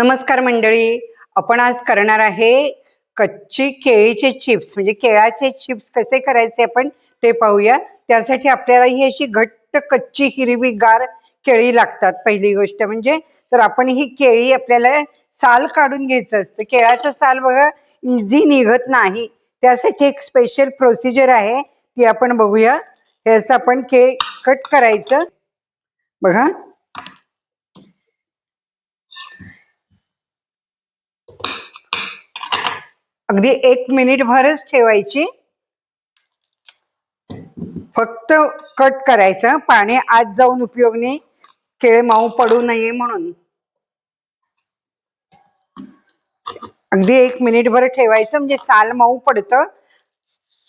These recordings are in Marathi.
नमस्कार मंडळी. आपण आज करणार आहे कच्ची केळीचे चिप्स. म्हणजे केळाचे चिप्स कसे करायचे आपण ते पाहूया. त्यासाठी आपल्याला ही अशी घट्ट कच्ची हिरवी गार केळी लागतात पहिली गोष्ट म्हणजे. तर आपण ही केळी आपल्याला साल काढून घ्यायचं असतं. केळाचं साल बघा इझी निघत नाही. त्यासाठी एक स्पेशल प्रोसिजर आहे. ती आपण बघूया. हे असं आपण केळ कट करायचं. बघा. अगदी एक मिनिट भरच ठेवायची. फक्त कट करायचं. पाणी आत जाऊन उपयोग नाही केळ माऊ पडू नये म्हणून. अगदी एक मिनिट भर ठेवायचं. म्हणजे साल माऊ पडतं.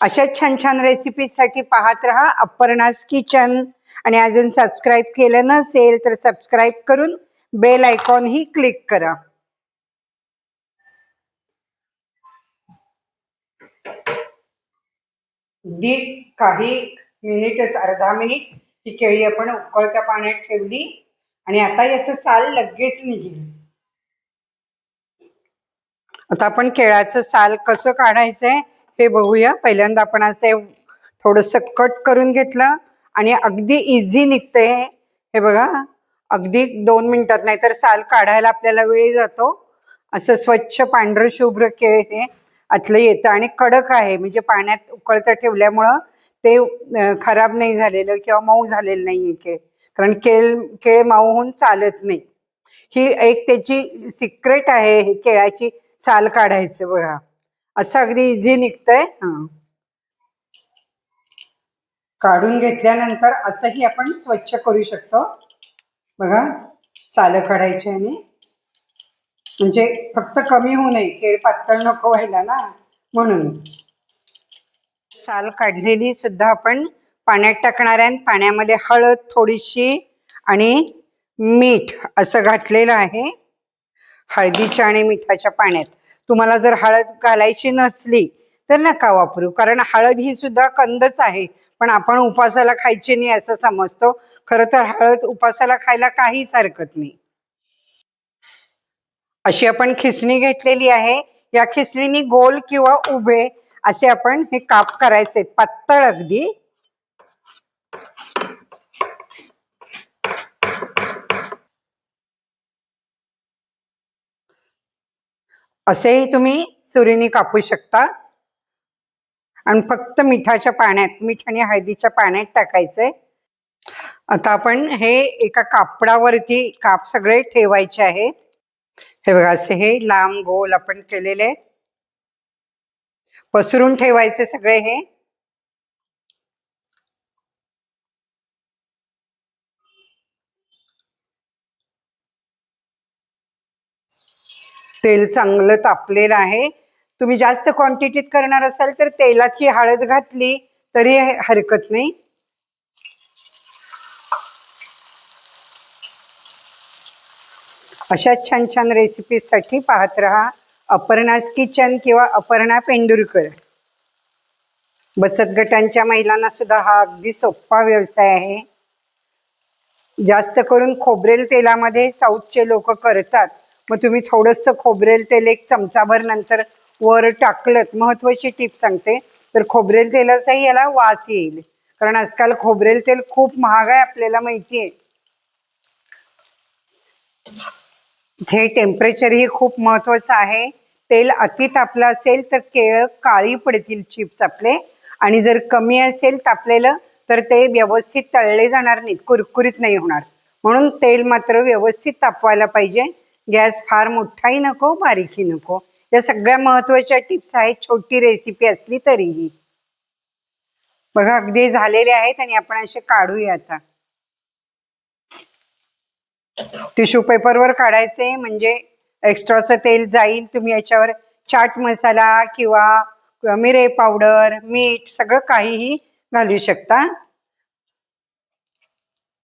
अशा छान छान रेसिपी साठी पाहत राहा. अपर्णास किचन. आणि अजून सबस्क्राईब केलं नसेल तर सबस्क्राईब करून बेल आयकॉन ही क्लिक करा. अगदी काही मिनिटच अर्धा मिनिट ही केळी आपण उकळत्या पाण्यात ठेवली आणि आता याचं साल लगेच निघेल. आता आपण केळाचं साल कसं काढायचंय हे बघूया. पहिल्यांदा आपण असं थोडस कट करून घेतलं आणि अगदी इझी निघते हे बघा अगदी दोन मिनिटात नाही तर साल काढायला आपल्याला वेळ जातो. असं स्वच्छ पांढरं शुभ्र केळ हे आतलं येतं आणि कडक आहे. म्हणजे पाण्यात उकळतं ठेवल्यामुळं ते खराब नाही झालेलं किंवा मऊ झालेलं नाहीये केळ. कारण केळ केळ मऊ होऊन चालत नाही. ही एक त्याची सिक्रेट आहे हे केळाची साल काढायचं बघा. असं अगदी इझी निघतंय. हा. काढून घेतल्यानंतर असंही आपण स्वच्छ करू शकतो. बघा साल काढायची आणि म्हणजे फक्त कमी होऊ नये केळ पातळ नको व्हायला ना म्हणून. साल काढलेली सुद्धा आपण पाण्यात टाकणार आहे पाण्यामध्ये हळद थोडीशी आणि मीठ असं घातलेलं आहे. हळदीच्या आणि मिठाच्या पाण्यात. तुम्हाला जर हळद घालायची नसली तर नका वापरू कारण हळद ही सुद्धा कंदच आहे. पण आपण उपासाला खायची नाही असं समजतो. खरं तर हळद उपासाला खायला काहीच हरकत नाही. अशी आपण खिसणी घेतलेली आहे. या खिसणीनी गोल किंवा उभे असे आपण हे काप करायचे पातळ अगदी. असेही तुम्ही सुरीने कापू शकता. आणि फक्त मिठाच्या पाण्यात मीठ आणि हळदीच्या पाण्यात टाकायचंय आता आपण हे एका कापडावरती काप सगळे ठेवायचे आहेत. हे बघा असे हे लांब गोल आपण केलेले आहेत. पसरून ठेवायचे सगळे हे. तेल चांगलं तापलेलं आहे. तुम्ही जास्त क्वांटिटीत करणार असाल तर तेलात ही हळद घातली तरी हरकत नाही. अशा छान छान रेसिपीसाठी पाहत रहा अपर्णाज किचन किंवा अपर्णा पेंडुरकर बचत गटांच्या महिलांना सुद्धा हा अगदी सोपा व्यवसाय आहे. जास्त करून खोबरेल तेलामध्ये साऊथचे लोक करतात. मग तुम्ही थोडंसं खोबरेल तेल एक चमचाभर नंतर वर टाकलं महत्वाची टीप सांगते. तर खोबरेल तेलाचाही याला वास येईल. कारण आजकाल खोबरेल तेल खूप महाग आहे आपल्याला माहिती आहे जे टेम्परेचर ही खूप महत्वाचं आहे. तेल अति तापलं असेल तर केळ काळी पडतील चिप्स आपले. आणि जर कमी असेल तापलेलं तर ते व्यवस्थित तळले जाणार नाहीत कुरकुरीत नाही होणार. म्हणून तेल मात्र व्यवस्थित तापवायला पाहिजे. गॅस फार मोठाही नको बारीकही नको. या सगळ्या महत्त्वाच्या टिप्स आहेत. छोटी रेसिपी असली तरीही. बघा अगदी झालेले आहेत आणि आपण असे काढूया आता. टिश्यू पेपरवर काढायचे म्हणजे एक्स्ट्राचं तेल जाईल तुम्ही याच्यावर चाट मसाला किंवा मिरे पावडर मीठ सगळं काहीही घालू शकता.